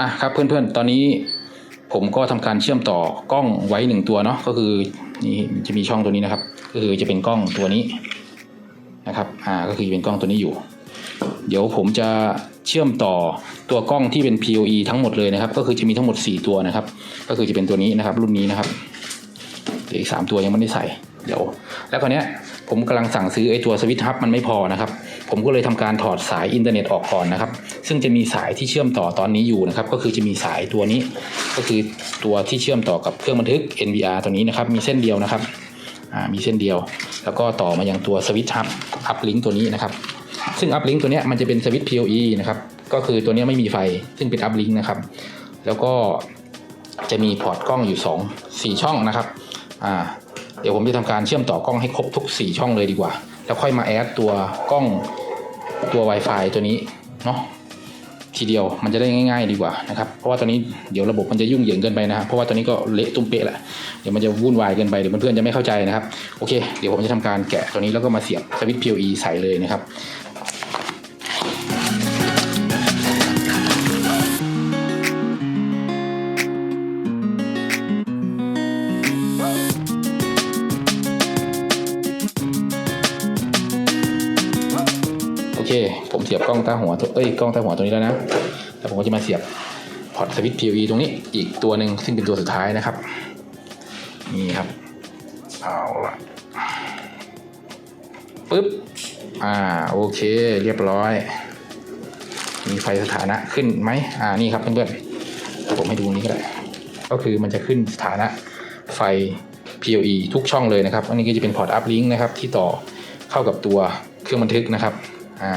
อะครับเพื่อนๆ ตอนนี้ผมก็ทำการเชื่อมต่อกล้องไว้หนึ่งตัวเนาะก็คือนี่จะมีช่องตัวนี้นะครับ ก็คือจะเป็นกล้องตัวนี้นะครับอ่าก็คือเป็นกล้องตัวนี้อยู่ เดี๋ยวผมจะเชื่อมต่อตัวกล้องที่เป็น PoE ทั้งหมดเลยนะครับ ก็คือจะมีทั้งหมด 4 ตัวนะครับ ก็คือจะเป็นตัวนี้นะครับ รุ่นนี้นะครับเหลืออีก3ตัวยังไม่ได้ใส่เดี๋ยว แล้วคราวเนี้ยผมกำลังสั่งซื้อไอ้ตัวสวิตช์ฮับมันไม่พอนะครับ ผมก็เลยทำการถอดสายอินเทอร์เน็ตออกก่อนนะครับ ซึ่งจะมีสายที่เชื่อมต่อตอนนี้อยู่นะครับ ก็คือจะมีสายตัวนี้ ก็คือตัวที่เชื่อมต่อกับเครื่องบันทึก NVR ตัวนี้นะครับ มีเส้นเดียวนะครับมีเส้นเดียว แล้วก็ต่อมายังตัวสวิตช์ฮับอัพลิงตัวนี้นะครับ ซึ่งอัพลิงตัวนี้มันจะเป็นสวิตช์ PoE นะครับ ก็คือตัวนี้ไม่มีไฟ ซึ่งเป็นอัพลิงนะครับ แล้วก็จะมีพอร์ตกล้องอยู่ 2 4 ช่องนะครับ อ่า เดี๋ยวผมจะทำการเชื่อมต่อกล้องให้ครบทุก 4 ช่องเลยดีกว่า แล้วค่อยมาแอดตัวกล้องตัว Wi-Fi ตัวนี้เนาะทีเดียวมันจะได้ง่าย ๆ ดีกว่านะครับเพราะว่าตอนนี้เดี๋ยวระบบมันจะยุ่งเหยิงเกินไปนะครับเพราะว่าตอนนี้ก็เละตุ้มเป๊ะแหละเดี๋ยวมันจะวุ่นวายเกินไปเดี๋ยวเพื่อนๆจะไม่เข้าใจนะครับโอเค เดี๋ยวผมจะทำการแกะตัวนี้แล้วก็มาเสียบสวิตช์ PoE ใส่เลยนะครับ ผมเสียบกล้องตาหัวตัวเอ้ยกล้องตาหัวตัวนี้แล้วนะแล้วผมก็จะมาเสียบพอร์ตสวิตช์ PoE ตรงนี้อีกตัวหนึ่งซึ่งเป็นตัวสุดท้ายนะครับ นี่ครับเอาละปึ๊บอ่าโอเคเรียบร้อย มีไฟสถานะขึ้นไหมอ่านี่ครับเพื่อนๆผมให้ดูนี้ก็ได้ก็คือมันจะขึ้นสถานะไฟ PoE ทุกช่องเลยนะครับ อันนี้ก็จะเป็นพอร์ตอัพลิงก์นะครับที่ต่อเข้ากับตัวเครื่องบันทึกนะครับ อ่า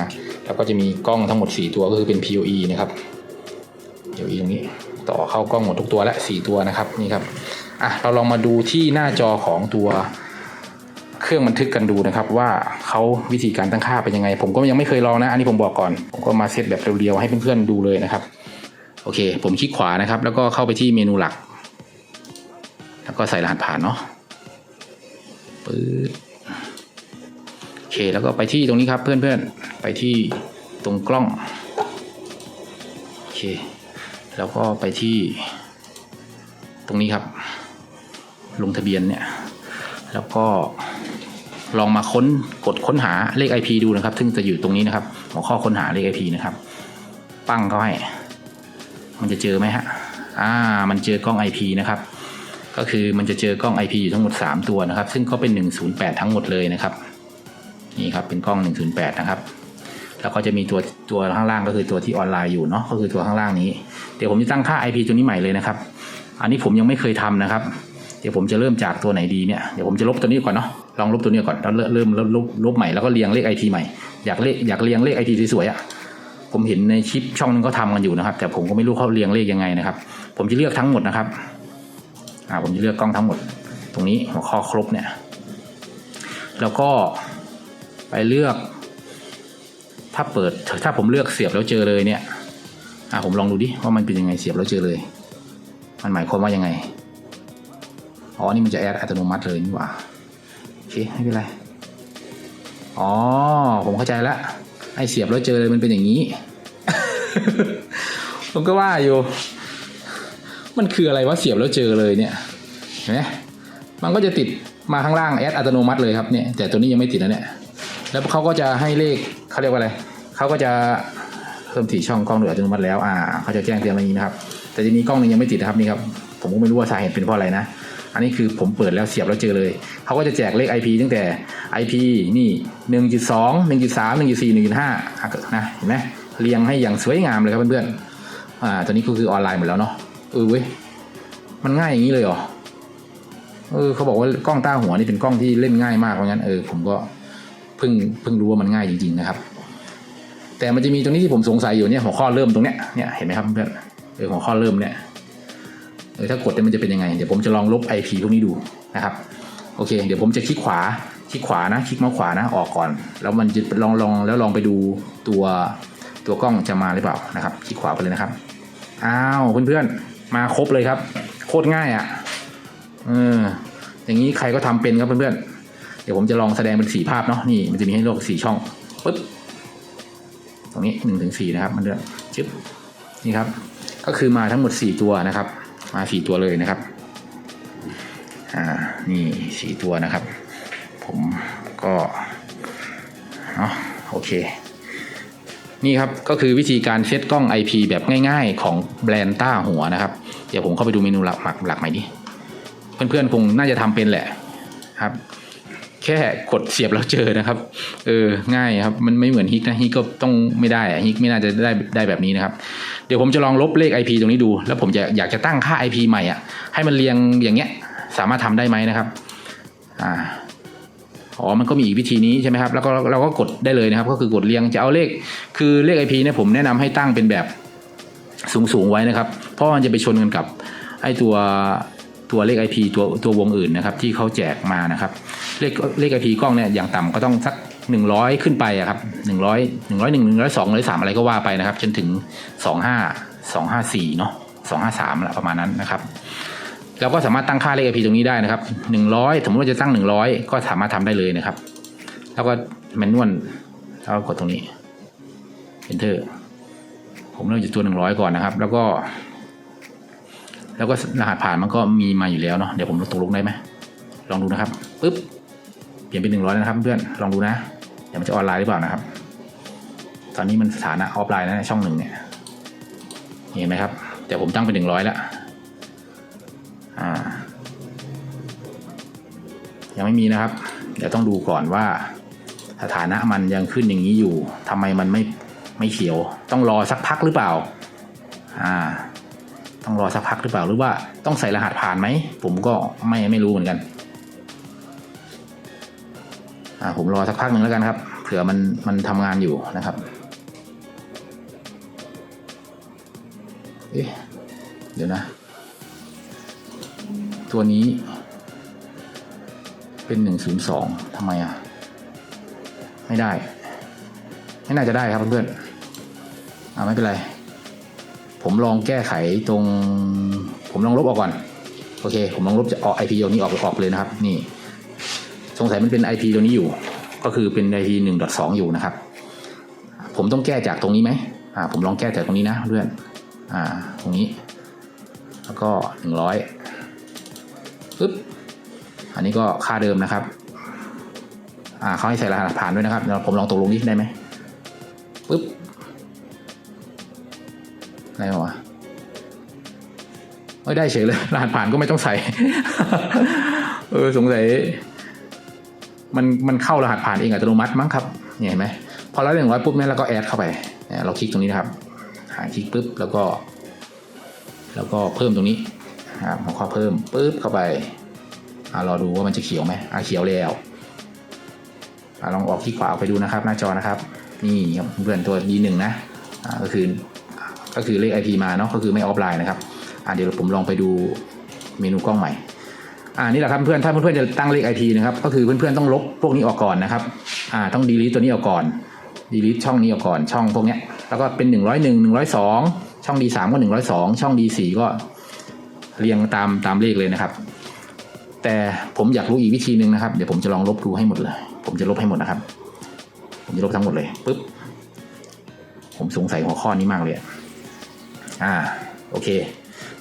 แล้วก็จะมีกล้องทั้งหมด 4 ตัวก็คือเป็น PoE นะครับ PoE ตรงนี้ต่อเข้ากล้องหมดทุกตัวและ 4 ตัวนะครับนี่ครับอะเราลองมาดูที่หน้าจอของตัวเครื่องบันทึกกันดูนะครับ ว่าเขาวิธีการตั้งค่าเป็นยังไง ผมก็ยังไม่เคยลองนะ อันนี้ผมบอกก่อน ผมก็มาเซตแบบเรียวๆให้เพื่อนๆดูเลยนะครับ โอเค ผมคลิกขวานะครับ แล้วก็เข้าไปที่เมนูหลัก แล้วก็ใส่รหัสผ่านเนาะปึ๊บโอเค แล้วก็ไปที่ตรงนี้ครับเพื่อนๆ ไปที่ตรงกล้อง โอเค แล้วก็ไปที่ ตรงนี้ครับ ลงทะเบียนเนี่ย แล้วก็ลองมาค้นกดค้นหาเลข IP ดูนะครับ ซึ่งจะอยู่ตรงนี้นะครับ หัวข้อค้นหาเลข IP นะครับ ปั้งเขาให้ มันจะเจอไหมฮะ อ่า มันเจอกล้อง IP นะครับ ก็คือมันจะเจอกล้อง IP อยู่ทั้งหมด 3 ตัวนะครับ ซึ่งก็เป็น 108 ทั้งหมดเลยนะครับ นี่ครับ เป็นกล้อง 108 นะครับ แล้วก็จะมีตัวตัวข้างล่างก็คือตัวที่ออนไลน์อยู่เนาะก็คือตัวข้างล่างนี้ เดี๋ยวผมจะตั้งค่า IP ตัวนี้ใหม่เลยนะครับ อันนี้ผมยังไม่เคยทำนะครับ เดี๋ยวผมจะเริ่มจากตัวไหนดีเนี่ยเดี๋ยวผมจะลบตัวนี้ก่อนเนาะลองลบตัวนี้ก่อนแล้วเริ่มลบลบใหม่แล้วก็เรียงเลข IP ใหม่อยากเลขอยากเรียงเลข IP สวยๆอะ่ะผมเห็นในคลิปช่องนึงเขาทำกันอยู่นะครับ แต่ผมก็ไม่รู้เขาเรียงเลขยังไงนะครับ ผมจะเลือกทั้งหมดนะครับอ่าผมจะเลือกกล้องทั้งหมด ตรงนี้หัวข้อครบเนี่ย แล้วก็ไปเลือก ถ้าเปิดถ้าผมเลือกเสียบแล้วเจอเลยเนี่ยอ่าผมลองดูดิว่ามันเป็นยังไงเสียบแล้วเจอเลย มันหมายความว่ายังไงอ๋อนี่มันจะแอดอัตโนมัติเลยนี่หว่าโอเคไม่เป็นไรอ๋อผมเข้าใจละไอเสียบแล้วเจอเลยมันเป็นอย่างนี้ ผมก็ว่าอยู่ มันคืออะไรวะเสียบแล้วเจอเลยเนี่ยเห็นไหมมันก็จะติดมาข้างล่างแอดอัตโนมัติเลยครับเนี่ยแต่ตัวนี้ยังไม่ติดนะเนี่ย แล้วเขาก็จะให้เลขเขาเรียกว่าอะไรเขาก็จะเพิ่มถี่ช่องกล้องโดยอัตโนมัติแล้วอ่าเขาจะแจ้งเตือนมาอย่างนี้นะครับ แต่ทีนี้กล้องนึงยังไม่ติดนะครับนี่ครับผมก็ไม่รู้ว่าสาเหตุเป็นเพราะอะไรนะ อันนี้คือผมเปิดแล้วเสียบแล้วเจอเลย เขาก็จะแจกเลข IP ตั้งแต่ IP นี่หนึ่งจุดสองหนึ่งจุดสามหนึ่งจุดสี่หนึ่งจุดห้านะเห็นไหมเรียงให้อย่างสวยงามเลยครับเพื่อนๆอ่าตัวนี้ก็คือออนไลน์หมดแล้วเนาะเออเว้ยมันง่ายอย่างนี้เลยเหรอเออเขาบอกว่ากล้องต้าหัวนี่เป็นกล้องที่เล่นง่ายมากเพราะงั้นเออผมก็ เพิ่งเพิ่งรู้ว่ามันง่ายจริง ๆนะครับ แต่มันจะมีตรงนี้ที่ผมสงสัยอยู่เนี่ยหัวข้อเริ่มตรงเนี้ยเนี่ยเห็นไหมครับเพื่อนเออหัวข้อเริ่มเนี่ยเออถ้ากดเนี่ยมันจะเป็นยังไงเดี๋ยวผมจะลองลบ IP พวกนี้ดูนะครับโอเค เดี๋ยวผมจะคลิกขวาคลิกขวานะคลิกเมาส์ขวานะออกก่อน แล้วมันจะลองลองแล้วลองไปดูตัวตัวกล้องจะมาหรือเปล่านะครับ คลิกขวาไปเลยนะครับอ้าวเพื่อนๆมาครบเลยครับ โคตรง่ายอะ่ะเอออย่างนี้ใครก็ทำเป็นครับเพื่อนๆ ดี๋ยวผมจะลองแสดงเป็นสีภาพเนาะนี่มันจะมีให้เลือกสีช่องปึ๊บตรงนี้หนึ่งถึงสี่นะครับ มันเดือนชึบนี่ครับ ก็คือมาทั้งหมดสี่ตัวนะครับ มาสี่ตัวเลยนะครับอ่านี่สี่ตัวนะครับ ผมก็เนาะโอเค นี่ครับก็คือวิธีการเซตกล้อง IP แบบง่ายๆ ของแบรนด์ต้าหัวนะครับ เดี๋ยวผมเข้าไปดูเมนูหลักหลักใหม่ดิเพื่อนๆคงน่าจะทำเป็นแหละครับ ค่กดเสียบแล้วเจอนะครับ เออง่ายครับ มันไม่เหมือนฮิกนะฮิกก็ต้องไม่ได้อะฮิกไม่น่าจะได้ได้แบบนี้นะครับ เดี๋ยวผมจะลองลบเลข IP ตรงนี้ดู แล้วผมจะอยากจะตั้งค่า IP ใหม่อะให้มันเรียงอย่างเงี้ยสามารถทำได้ไหมนะครับอ่าอ๋อ มันก็มีอีกวิธีนี้ใช่ไหมครับ แล้วก็เราก็กดได้เลยนะครับ ก็คือกดเรียงจะเอาเลข คือเลข IP เนี่ยผมแนะนำให้ตั้งเป็นแบบสูงๆไว้นะครับ เพราะมันจะไปชนกันกับไอ้ตัวตัวเลข IP ตัวตัววงอื่นนะครับ ที่เขาแจกมานะครับ เลขเลข IP กล้องเนี่ยอย่างต่ำก็ต้องสักหนึ่งร้อยขึ้นไปอะครับหนึ่งร้อยหนึ่งร้อยหนึ่งหนึ่งร้อยสองร้อยสามอะไรก็ว่าไปนะครับ จนถึงสองห้าสองห้าสี่เนาะสองห้าสามละประมาณนั้นนะครับเราก็สามารถตั้งค่าเลข IP ตรงนี้ได้นะครับหนึ่งร้อยสมมติว่าจะตั้งหนึ่งร้อยก็สามารถทำได้เลยนะครับ แล้วก็แมนนวลแล้วกดตรงนี้ enter ผมเริ่มจากตัวหนึ่งร้อยก่อนนะครับ แล้วก็ แล้วก็รหัสผ่านมันก็มีมาอยู่แล้วเนาะเดี๋ยวผมตกลงได้ไหมลองดูนะครับปึ๊บ เปลี่ยนเป็นหนึ่งร้อยนะครับเพื่อนลองดูนะเดี๋ยวมันจะออนไลน์หรือเปล่านะครับ ตอนนี้มันสถานะออฟไลน์นะช่องหนึ่งเนี่ยเห็นไหมครับ แต่ผมตั้งเป็นหนึ่งร้อยแล้วอ่ายังไม่มีนะครับ เดี๋ยวต้องดูก่อนว่า สถานะมันยังขึ้นอย่างนี้อยู่ทำไมมันไม่ไม่เขียว ต้องรอสักพักหรือเปล่า อ่า ต้องรอสักพักหรือเปล่าหรือว่าต้องใส่รหัสผ่านไหม ผมก็ไม่ไม่รู้เหมือนกัน อ่าผมรอสักพักหนึ่งแล้วกันครับ เผื่อมันมันทำงานอยู่นะครับเอ๊ะเดี๋ยวนะ ตัวนี้ เป็นหนึ่งศูนย์สองทำไมอะ ไม่ได้ ไม่น่าจะได้ครับเพื่อนๆอ่าไม่เป็นไร ผมลองแก้ไขตรง ผมลองลบออกก่อน โอเค ผมลองลบจะออก IP ตัวนี้ออกออกเลยนะครับ นี่ สงสัยมันเป็น IP ตัวนี้อยู่ ก็คือเป็น IP หนึ่งดอทสองอยู่นะครับ ผมต้องแก้จากตรงนี้ไหมอ่าผมลองแก้จากตรงนี้นะเพื่อนอ่าตรงนี้ แล้วก็หนึ่งร้อยปึ๊บอันนี้ก็ค่าเดิมนะครับอ่าเขาให้ใส่รหัสผ่านด้วยนะครับเดี๋ยวผมลองตกลงนี้ได้ไหมปึ๊บอะไรวะไม่ได้เฉยเลยรหัสผ่านก็ไม่ต้องใส่ เออสงสัย มันมันเข้ารหัสผ่านเองอัตโนมัติมั้งครับเนี่เห็นไหมพอเราได้หนึ่งร้อยปุ๊บเนี่ยเราก็แอดเข้าไปเราคลิกตรงนี้นะครับ หาคลิกปุ๊บแล้วก็ แล้วก็เพิ่มตรงนี้นะครับผมขอเพิ่มปุ๊บเข้าไปอ่ารอดูว่ามันจะเขียวไหมอ่าเขียวแล้วอ่าลองออกที่ขวาออกไปดูนะครับ หน้าจอนะครับ นี่ครับเพื่อนตัว D หนึ่งนะอ่าก็คือก็คือเลข IP มาเนาะก็คือไม่ออฟไลน์นะครับอ่าเดี๋ยวผมลองไปดูเมนูกล้องใหม่ อ่านี่แหละครับเพื่อนถ้าเพื่อนๆจะตั้งเลข IP นะครับก็คือเพื่อนๆต้องลบพวกนี้ออกก่อนนะครับอ่าต้อง delete ตัวนี้ออกก่อน delete ช่องนี้ออกก่อนช่องพวกเนี้ยแล้วก็เป็นหนึ่งร้อยหนึ่งหนึ่งร้อยสองช่อง D สามก็หนึ่งร้อยสองช่อง D สี่ก็เรียงตามตามเลขเลยนะครับ แต่ผมอยากรู้อีกวิธีหนึ่งนะครับ เดี๋ยวผมจะลองลบดูให้หมดเลย ผมจะลบให้หมดนะครับ ผมจะลบทั้งหมดเลยปุ๊บผมสงสัยหัวข้อนี้มากเลยอ่าโอเค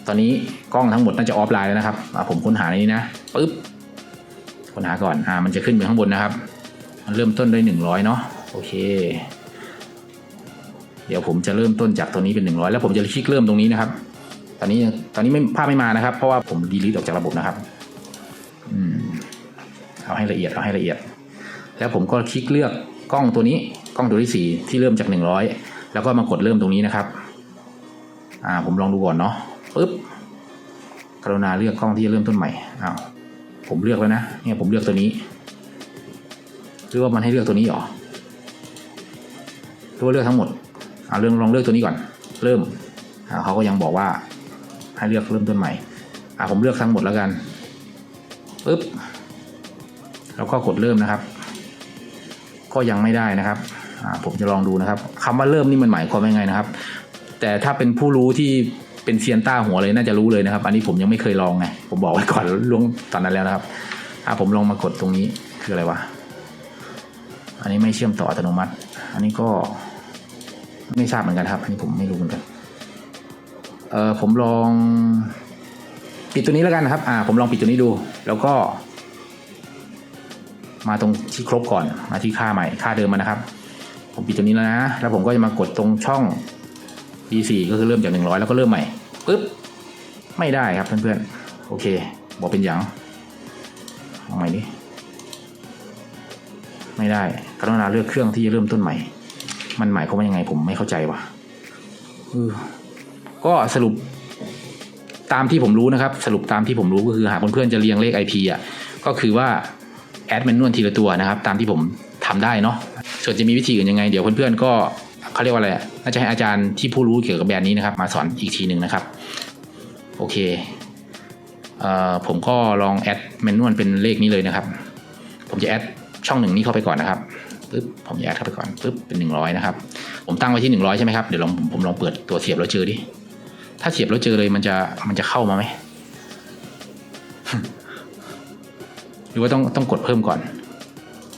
ตอนนี้กล้องทั้งหมดน่าจะออฟไลน์แล้วนะครับผมค้นหาในนี้นะปุ๊บค้นหาก่อนอ่ามันจะขึ้นไปข้างบนนะครับ มันเริ่มต้นด้วยหนึ่งร้อยเนาะโอเค เดี๋ยวผมจะเริ่มต้นจากตัวนี้เป็นหนึ่งร้อยแล้วผมจะคลิกเริ่มตรงนี้นะครับ ตอนนี้ตอนนี้ไม่ภาพไม่มานะครับ เพราะว่าผมดีลิทออกจากระบบนะครับอืมเอาให้ละเอียดเอาให้ละเอียด แล้วผมก็คลิกเลือกกล้องตัวนี้กล้องตัวที่สี่ที่เริ่มจากหนึ่งร้อยแล้วก็มากดเริ่มตรงนี้นะครับ อ่าผมลองดูก่อนเนาะ ปึ๊บกรุณาเลือกกล้องที่จะเริ่มต้นใหม่อ้าวผมเลือกแล้วนะเนี่ยผมเลือกตัวนี้หรือว่ามันให้เลือกตัวนี้หรอหรือว่าเลือกทั้งหมดเอาเรื่องลองเลือกตัวนี้ก่อน เริ่มเขาก็ยังบอกว่าให้เลือกเริ่มต้นใหม่อ่าผมเลือกทั้งหมดแล้วกันปึ๊บแล้วก็กดเริ่มนะครับ ก็ยังไม่ได้นะครับอ่าผมจะลองดูนะครับคำว่าเริ่มนี่มันหมายความว่าไงนะครับ แต่ถ้าเป็นผู้รู้ที่ เป็นเซียนต้าหัวเลยน่าจะรู้เลยนะครับ อันนี้ผมยังไม่เคยลองไงผมบอกไว้ก่อนล่วงตอนนั้นแล้วนะครับอ่าผมลองมากดตรงนี้คืออะไรวะอันนี้ไม่เชื่อมต่ออัตโนมัติ อันนี้ก็ไม่ทราบเหมือนกันครับ อันนี้ผมไม่รู้เหมือนกันเออผมลองปิดตัวนี้แล้วกันนะครับ อ่า ผมลองปิดตัวนี้ดู แล้วก็ มาตรงที่ครบก่อน มาที่ค่าใหม่ ค่าเดิมมันนะครับ ผมปิดตัวนี้แล้วนะ แล้วผมก็จะมากดตรงช่อง D4 ก็คือเริ่มจาก100 แล้วก็เริ่มใหม่ ปึ๊บ ไม่ได้ครับเพื่อนๆ โอเคบอกเป็นอย่างเอาใหม่ดิไม่ได้กรุณาเลือกเครื่องที่จะเริ่มต้นใหม่ มันหมายความว่ายังไงผมไม่เข้าใจว่ะก็สรุปตามที่ผมรู้นะครับ สรุปตามที่ผมรู้ก็คือหากเพื่อนๆจะเรียงเลข IP อะก็คือว่าแอดแมนนวลทีละตัวนะครับ ตามที่ผมทำได้เนาะส่วนจะมีวิธีอื่นยังไง เดี๋ยวเพื่อนๆก็ เขาเรียกว่าอะไรน่าจะให้อาจารย์ที่ผู้รู้เกี่ยวกับแบรนด์นี้นะครับ มาสอนอีกทีหนึ่งนะครับ โอเคเอ่อผมก็ลองแอดแมนนวลเป็นเลขนี้เลยนะครับ ผมจะแอดช่องหนึ่งนี้เข้าไปก่อนนะครับปึ๊บผมจะแอดเข้าไปก่อนปึ๊บเป็นหนึ่งร้อยนะครับ ผมตั้งไว้ที่หนึ่งร้อยใช่ไหมครับ เดี๋ยวลองผมลองเปิดตัวเสียบแล้วเจอดิ ถ้าเสียบแล้วเจอเลยมันจะมันจะเข้ามาไหม หรือว่าต้องต้องกดเพิ่มก่อน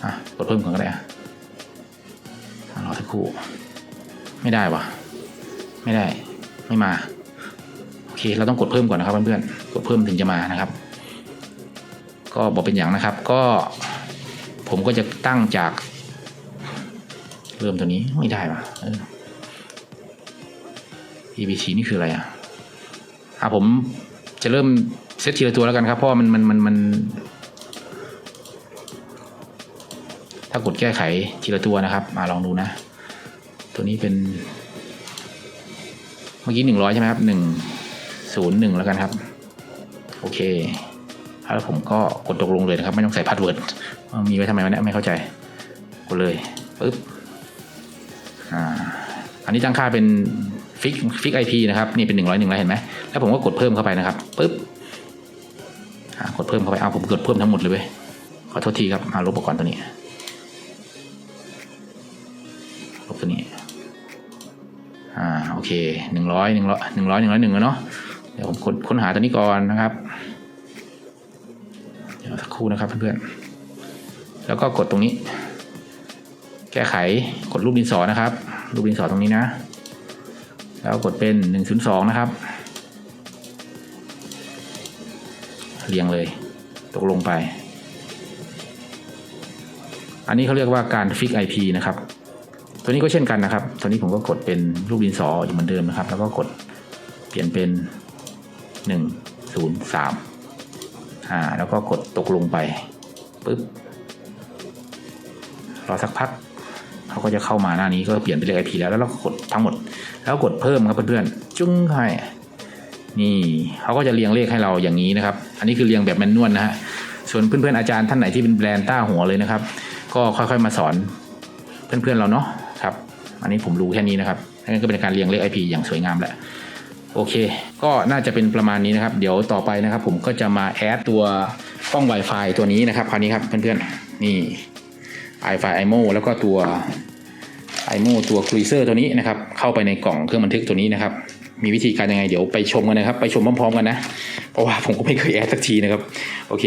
อะ กดเพิ่มก่อนก็ได้อะรอสักครู่ ไม่ได้วะไม่ได้ ไม่มา โอเค เราต้องกดเพิ่มก่อนนะครับเพื่อนๆ กดเพิ่มถึงจะมานะครับ ก็บอกเป็นอย่างนะครับ ก็ ผมก็จะตั้งจาก เริ่มตัวนี้ไม่ได้วะเออ EBC นี่คืออะไรอะอะผมจะเริ่มเซตทีละตัวแล้วกันครับ เพราะมันมันมันมัน ถ้ากดแก้ไขทีละตัวนะครับ มาลองดูนะ ตัวนี้เป็น เมื่อกี้หนึ่งร้อยใช่ไหมครับหนึ่งศูนย์หนึ่งแล้วกันครับ โอเค แล้วผมก็กดตกลงเลยนะครับ ไม่ต้องใส่พาสเวิร์ดมีไว้ทำไมวะเนี่ยไม่เข้าใจ กดเลยปึ๊บอ่าอันนี้ตั้งค่าเป็นฟิกฟิกไอพีนะครับ นี่เป็นหนึ่งร้อยหนึ่งแล้วเห็นไหมแล้วผมก็กดเพิ่มเข้าไปนะครับปึ๊บอ่ากดเพิ่มเข้าไปเอาผมกดเพิ่มทั้งหมดเลยเว้ยขอโทษทีครับมาลบอุปกรณ์ตัวนี้ เคหนึ่งร้อยหนึ่งร้อยหนึ่งร้อยหนึ่งร้อยหนึ่งเนาะเดี๋ยวผมค้นค้นหาตัวนี้ก่อนนะครับเดี๋ยวสักครู่นะครับเพื่อนๆแล้วก็กดตรงนี้ แก้ไขกดรูปดินสอนะครับ รูปดินสอตรงนี้นะ แล้วกดเป็นหนึ่งศูนย์สองนะครับ เรียงเลย ตกลงไป อันนี้เขาเรียกว่าการฟิก IP นะครับ ตัวนี้ก็เช่นกันนะครับ ตัวนี้ผมก็กดเป็นรูปดินสออยู่เหมือนเดิมนะครับ แล้วก็กดเปลี่ยนเป็นหนึ่งศูนย์สามอ่าแล้วก็กดตกลงไปปึ๊บรอสักพักเขาก็จะเข้ามาหน้านี้ก็เปลี่ยนเป็นเลข IP แล้วแล้วเราก็กดทั้งหมด แล้วกดเพิ่มครับเพื่อนๆจุ้งให้นี่เขาก็จะเรียงเลขให้เราอย่างนี้นะครับ อันนี้คือเรียงแบบแมนนวลนะฮะส่วนเพื่อนๆอาจารย์ท่านไหนที่เป็นแบรนด์ต้าหัวเลยนะครับ ก็ค่อยๆมาสอนเพื่อนๆเราเนาะ อันนี้ผมรู้แค่นี้นะครับนั่นก็เป็นการเรียงเลข IP อย่างสวยงามแหละโอเค ก็น่าจะเป็นประมาณนี้นะครับ เดี๋ยวต่อไปนะครับผมก็จะมาแอดตัวกล้อง Wi-Fi ตัวนี้นะครับคราวนี้ครับเพื่อนๆนี่ i5 IMO แล้วก็ตัว IMO ตัว c r u i s e r ตัวนี้นะครับ เข้าไปในกล่องเครื่องบันทึกตัวนี้นะครับ มีวิธีการยังไงเดี๋ยวไปชมกันนะครับ ไปชมพร้อมๆกันนะ เพราะว่าผมก็ไม่เคยแอดสักทีนะครับ โอเค